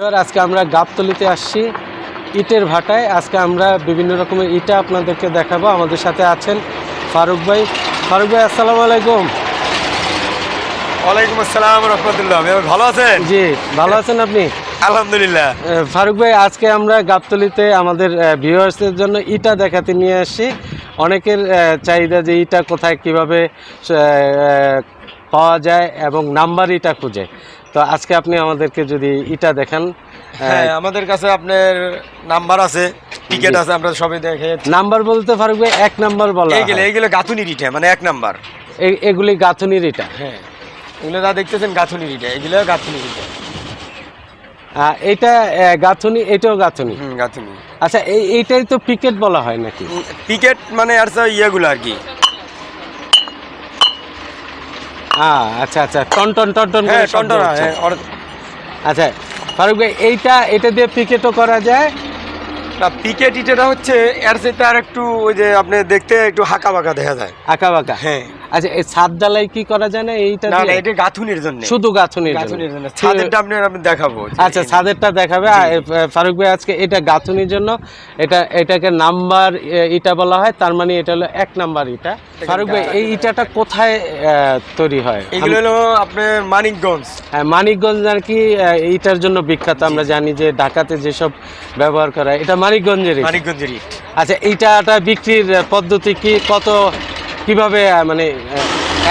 এবার আজকে আমরা গাবতলিতে আসছি ইটের ভাটায়। আজকে আমরা বিভিন্ন রকমের ইটা আপনাদেরকে দেখাবো। আমাদের সাথে আছেন ফারুক ভাই। ফারুক ভাই আসসালামু আলাইকুম। ওয়ালাইকুম আসসালাম রহমতুল্লাহ। ভালো আছেন? জি ভালো আছেন আপনি? আলহামদুলিল্লাহ। ফারুক ভাই আজকে আমরা গাবতলিতে আমাদের ভিউয়ার্সদের জন্য ইটা দেখাতে নিয়ে আসছি। অনেকের চাহিদা যে ইটা কোথায় কীভাবে পাওয়া যায় এবং নাম্বার ইটা খুঁজে। তো আজকে আপনি আমাদেরকে যদি ইটা দেখান হ্যাঁ আমাদের কাছে আপনার নাম্বার আছে টিকিট আছে আমরা সবই দেখে নাম্বার বলতে ফারুক ভাই এক নাম্বার বলা এইগুলো। এইগুলো গাথুনি রিটে মানে এক নাম্বার। এগুলি গাঁথুনির ইটা। হ্যাঁ এগুলো যা দেখতেছেন গাথুনি রিটে এগুলো গাথুনি রিটে আহ, এটা গাঁথুনি এটাও গাঁথুনি? গাথুনি। আচ্ছা এই এইটাই তো পিকেট বলা হয় নাকি? পিকেট মানে আর ইয়েগুলো আর কি। আচ্ছা আচ্ছা টন টন টন টন হ্যাঁ শব্দ টন্টনা। হ্যাঁ ওর- আচ্ছা ফারুক ভাই এইটা এটা দিয়ে পিকেটও করা যায় না পিকেট ইটেটা হচ্ছে এর আর একটু ওই যে আপনি দেখতে একটু হাঁকা বাঁকা দেখা যায়। আঁকা বাঁকা হ্যাঁ। আচ্ছা এই ছাদ কি করা যায় না এইটা না না এটা গাথুনির জন্য। শুধু গাঁথুনির গাথুনির জন্য। ছাদেরটা আপনি আমি দেখাবো। আচ্ছা ছাদেরটা দেখাবে। ফারুক ভাই আজকে এটা গাঁথুনির জন্য। এটা এটাকে নাম্বার ইটা বলা হয়। তার মানে এটা হলো এক নাম্বার ইটা। ফারুক ভাই এই ইটাটা কোথায় তৈরি হয়? এগুলো হলো আপনার মানিকগঞ্জ। হ্যাঁ, মানিকগঞ্জ আর কি আহ, এইটার জন্য বিখ্যাত। আমরা জানি যে ঢাকাতে যেসব ব্যবহার করা এটা মানিকগঞ্জের মানিকগঞ্জের ইট আচ্ছা এইটাটা বিক্রির পদ্ধতি কি কত কীভাবে মানে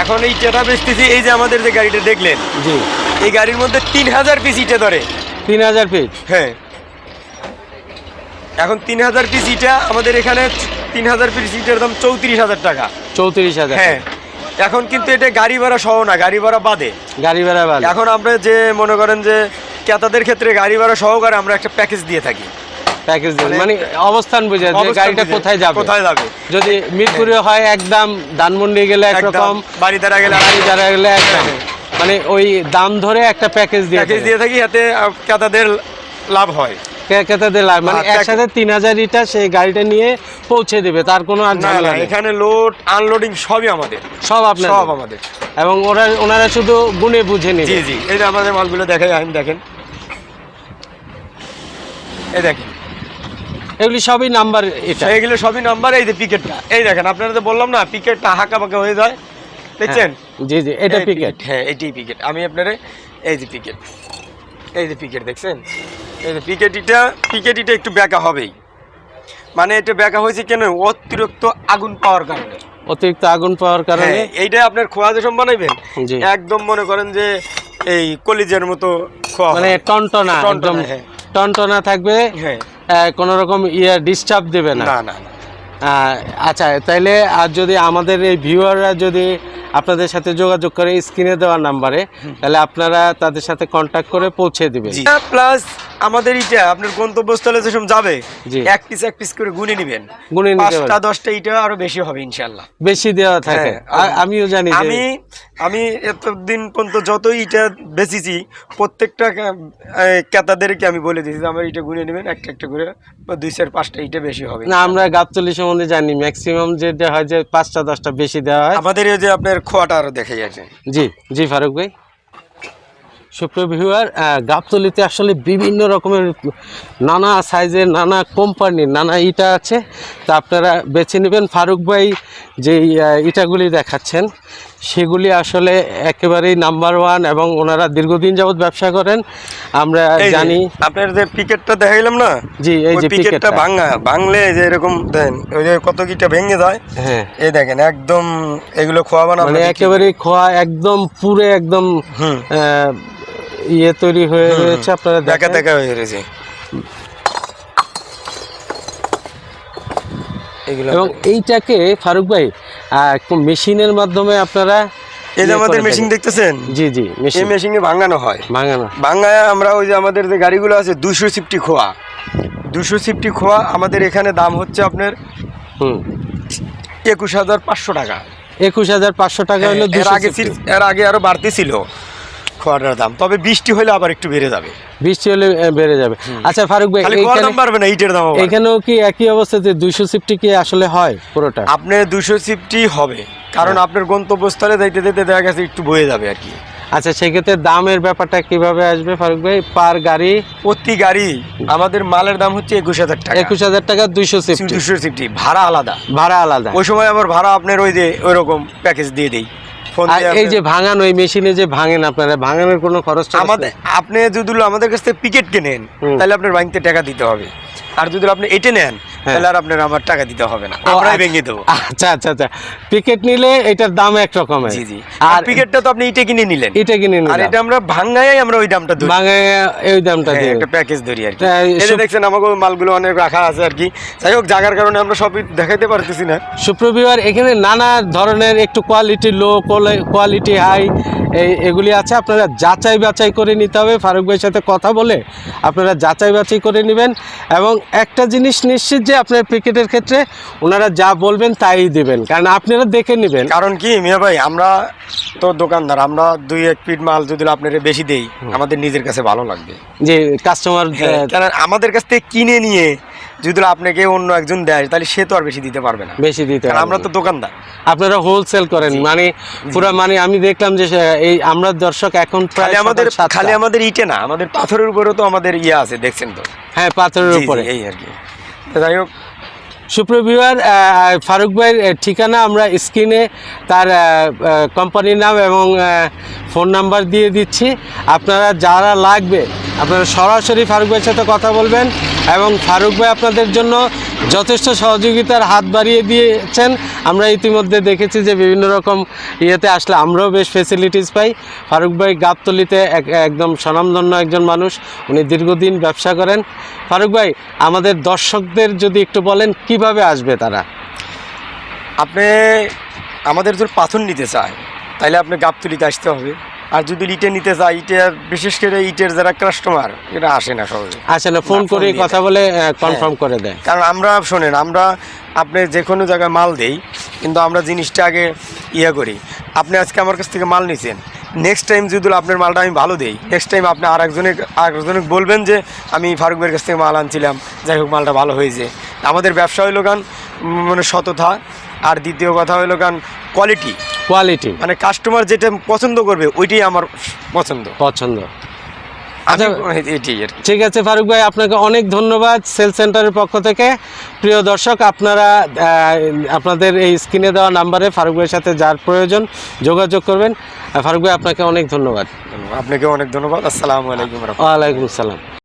এখন এই ইটাটা বেচতেছি এই যে আমাদের যে গাড়িটা দেখলেন জি। এই গাড়ির মধ্যে তিন হাজার পিস ইটে ধরে। তিন হাজার পিস? হ্যাঁ। এখন তিন হাজার পিস ইটা আমাদের এখানে তিন হাজার পিস ইটের দাম চৌত্রিশ হাজার টাকা। চৌত্রিশ হাজার হ্যাঁ। এখন কিন্তু এটা গাড়ি ভাড়া সহ না গাড়ি ভাড়া বাদে। গাড়ি ভাড়া ভালো এখন আমরা যে মনে করেন যে ক্রেতাদের ক্ষেত্রে গাড়ি ভাড়া সহকারে আমরা একটা প্যাকেজ দিয়ে থাকি। প্যাকেজ মানে- মানে অবস্থান বুঝে যে গাড়িটা কোথায় যাবে। কোথায় যাবে। যদি মিরপুরে হয়। একদম ধানমন্ডি গেলে একরকম বাড়ি দ্বারা গেলে গাড়ি যারা গেলে একদম মানে ওই দাম ধরে একটা প্যাকেজ দিয়ে প্যাকেজ দিয়ে থাকি আহ, ক্রেতাদের লাভ হয়। ক্রেতাদের লাভ মানে হ্যাঁ, একসাথে তিন হাজার লিটার সেই গাড়িটা নিয়ে পৌঁছে দেবে তার কোনো আর ঝামেলা এখানে লোড আনলোডিং সবই আমাদের। সব আপনার সব আমাদের। এবং ওরা ওনারা শুধু গুনে বুঝে জি জি এই যে আমাদের মালগুলো দেখাই আইন দেখেন। এই দেখেন। এগুলি সবই নাম্বার এটা। এইগুলো সবই নাম্বার এই যে পিকেটটা এই দেখেন আপনারা তো বললাম না পিকেটটা হাঁকা পাকা হয়ে যায়। দেখছেন? হ্যাঁ, জি জি এটা পিকেট হ্যাঁ এটাই পিকেট আমি আপনারে এই যে পিকেট এই যে পিকেট দেখছেন? এই যে পিকেট ইটা পিকেট ইটা একটু ব্যাকা হবেই। মানে এটা ব্যাকা হয়েছে কেন? অতিরিক্ত আগুন পাওয়ার কারণে। অতিরিক্ত আগুন পাওয়ার কারণে। হ্যাঁ এইটা আপনার খোয়া যেসব বানাইবেন একদম মনে করেন যে এই কলিজের মতো খোয়া মানে। টনটনা টনটনা, একদম হ্যাঁ। টনটনা থাকবে। হ্যাঁ। কোনো রকম ইয়ে ডিস্টার্ব দেবে না? আচ্ছা তাইলে আর যদি আমাদের এই ভিউয়াররা যদি আপনাদের সাথে যোগাযোগ করে স্ক্রিনে দেওয়ার নাম্বারে তাহলে আপনারা তাদের সাথে কন্ট্যাক্ট করে পৌঁছে দিবেন। প্লাস আমাদের ইটা আপনার গন্তব্যস্থলে যেসব যাবে এক পিস এক পিস করে গুনে নিবেন। গুনে পাঁচটা দশটা ইটা আরও বেশি হবে ইনশাল্লাহ বেশি দেওয়া থাকে। হ্যাঁ, আমিও জানি আমি আমি এতদিন পর্যন্ত যতই ইটা বেচেছি প্রত্যেকটা ক্রেতাদেরকে আমি বলে দিয়েছি যে আমার ইটা গুনে নেবেন একটা একটা করে বা দুই চার পাঁচটা ইটা বেশি হবে। না আমরা গাবতলি সম্বন্ধে জানি। ম্যাক্সিমাম যেটা হয় যে পাঁচটা দশটা বেশি দেওয়া হয়। আমাদের এই যে আপনার খোয়াটা আরও দেখা যাচ্ছে জি জি ফারুক ভাই। সুপ্রিয় ভিউয়ার গাবতলিতে আসলে বিভিন্ন রকমের নানা সাইজের নানা কোম্পানির নানা ইটা আছে। তা আপনারা বেছে নেবেন। ফারুক ভাই যে ইটাগুলি দেখাচ্ছেন সেগুলি আসলে একেবারেই নাম্বার ওয়ান এবং ওনারা দীর্ঘদিন যাবৎ ব্যবসা করেন। আমরা জানি আপনার যে পিকেটটা দেখাইলাম না? জি এই যে পিকেটটা ভাঙা ভাঙলে যে এরকম দেন ওই যে কত কিটা ভেঙে যায়? হ্যাঁ। এই দেখেন একদম এগুলো খোয়া বানা মানে একেবারে খোয়া একদম পুরে একদম হুম। ইয়ে তৈরি হয়ে রয়েছে আপনারা দেখা দেখা হয়ে গেছে এবং এইটাকে ফারুক ভাই মেশিনের মাধ্যমে আপনারা এই যে ইয়ে আমাদের মেশিন দেখতেছেন? জি জি এই মেশিন। মেশিনে ভাঙানো হয়। ভাঙানো। ভাঙায় আমরা ওই যে আমাদের যে গাড়িগুলো আছে দুশো সিফটি খোয়া। দুশো সিফটি খোয়া আমাদের এখানে দাম হচ্ছে আপনার হুম। একুশ হাজার পাঁচশো টাকা। একুশ হাজার পাঁচশো টাকা হলো হ্যাঁ, এর আগে এর আগে আরও বাড়তি ছিল। খোয়াটার দাম। তবে বৃষ্টি হলে আবার একটু বেড়ে যাবে। বৃষ্টি হলে বেড়ে যাবে। আচ্ছা ফারুক ভাই দাম বাড়বে না ইটের দাম এখানেও কি একই অবস্থাতে দুইশো সিফটি কি আসলে হয় পুরোটা? আপনার দুশো সিফটি হবে। কারণ হ্যাঁ। আপনার গন্তব্যস্থলে যাইতে যেতে দেখা গেছে একটু বয়ে যাবে আর কি। আচ্ছা সেক্ষেত্রে দামের ব্যাপারটা কীভাবে আসবে ফারুক ভাই? পার গাড়ি? প্রতি গাড়ি আমাদের মালের দাম হচ্ছে একুশ হাজার টাকা। একুশ হাজার টাকা দুইশো সিফটি দুশো সিফটি ভাড়া আলাদা। ভাড়া আলাদা। ওই সময় আবার ভাড়া আপনার ওই যে ওই রকম প্যাকেজ দিয়ে দিয়ে এই যে ভাঙানো ওই মেশিনে যে ভাঙেন আপনারা ভাঙানোর কোনো খরচ আমাদের আপনি যদি আমাদের কাছ থেকে পিকেট কেনেন তাহলে আপনার ব্যাংকে টাকা দিতে হবে আর যদি আপনি এটে নেন। তাহলে আর আপনার আমার টাকা দিতে হবে না। আমরাই আচ্ছা। ভেঙে দেবো। আচ্ছা আচ্ছা আচ্ছা। পিকেট নিলে এটার দাম এক রকমের। জি জি। আর পিকেটটা তো আপনি ইটে কিনে নিলেন। কিনে আর এটা আমরা ভাঙ্গাই আমরা ওই দামটা ধরি। ভাঙায় এই দামটা হ্যাঁ, দিয়ে। একটা প্যাকেজ ধরি আর কি। তা এই এই যে সব- দেখছেন আমাকে মালগুলো অনেক রাখা আছে আর কি। যাই হোক জায়গার কারণে আমরা সবই দেখাইতে পারতেছি না। সুপ্রবিবার এখানে নানা ধরনের একটু কোয়ালিটি লো কোয়ালিটি হাই এই এগুলি আছে আপনারা যাচাই বাছাই করে নিতে হবে। ফারুক ভাইয়ের সাথে কথা বলে আপনারা যাচাই বাছাই করে নেবেন। এবং একটা জিনিস নিশ্চিত যে আপনার ক্রিকেটের ক্ষেত্রে ওনারা যা বলবেন তাই দিবেন। কারণ আপনারা দেখে নেবেন। কারণ কি মিয়া ভাই আমরা তো দোকানদার আমরা দুই এক পিট মাল যদি আপনার বেশি দেই আমাদের নিজের কাছে ভালো লাগবে। যে কাস্টমার হ্যাঁ, আমাদের কাছ থেকে কিনে নিয়ে যদি আপনাকে অন্য একজন দেয় তাহলে সে তো আর বেশি দিতে পারবে না। বেশি দিতে আমরা তো দোকানদার। আপনারা হোলসেল করেন মানে পুরো মানে আমি দেখলাম যে এই আমরা দর্শক এখন প্রায় আমাদের খালি আমাদের ইটে না আমাদের পাথরের উপরেও তো আমাদের ইয়ে আছে দেখছেন তো? হ্যাঁ পাথরের উপরে। এই আর কি। যাই হোক। সুপ্রভিউয়ার ফারুক ভাইয়ের ঠিকানা আমরা স্ক্রিনে তার কোম্পানির নাম এবং ফোন নাম্বার দিয়ে দিচ্ছি। আপনারা যারা লাগবে আপনারা সরাসরি ফারুক ভাইয়ের সাথে কথা বলবেন। এবং ফারুক ভাই আপনাদের জন্য যথেষ্ট সহযোগিতার হাত বাড়িয়ে দিয়েছেন। আমরা ইতিমধ্যে দেখেছি যে বিভিন্ন রকম ইয়েতে আসলে আমরাও বেশ ফেসিলিটিস পাই। ফারুক ভাই গাবতলিতে এক- একদম স্বনামধন্য একজন মানুষ। উনি দীর্ঘদিন ব্যবসা করেন। ফারুক ভাই, আমাদের দর্শকদের যদি একটু বলেন, কীভাবে আসবে তারা? আপনি আমাদের যদি পাথর নিতে চায়। তাহলে আপনি গাবতলিতে আসতে হবে। আর যদি ইটে নিতে চায় ইটের বিশেষ করে ইটের যারা কাস্টমার এটা আসে না সহজে। আসে না ফোন করে কথা বলে কনফার্ম করে দেয়। কারণ আমরা শোনেন আমরা আপনি যে কোনো জায়গায় মাল দেই কিন্তু আমরা জিনিসটা আগে ইয়ে করি। আপনি আজকে আমার কাছ থেকে মাল নিছেন। নেক্সট টাইম যদি আপনার মালটা আমি ভালো দিই নেক্সট টাইম আপনি আর একজনে আরেকজনে বলবেন যে আমি ফারুক ভাইয়ের কাছ থেকে মাল আনছিলাম যাই হোক মালটা ভালো হয়েছে। আমাদের ব্যবসা হইল গান মানে সততা। আর দ্বিতীয় কথা হইল গান কোয়ালিটি কোয়ালিটি মানে কাস্টমার যেটা পছন্দ করবে ওইটাই আমার পছন্দ। পছন্দ। আচ্ছা ঠিক আছে ফারুক ভাই আপনাকে অনেক ধন্যবাদ সেল সেন্টারের পক্ষ থেকে। প্রিয় দর্শক আপনারা আপনাদের এই স্ক্রিনে দেওয়া নাম্বারে ফারুক ভাইয়ের সাথে যার প্রয়োজন যোগাযোগ করবেন। ফারুক ভাই আপনাকে অনেক ধন্যবাদ। আপনাকে অনেক ধন্যবাদ। আসসালামু আলাইকুম ওয়ালাইকুম সালাম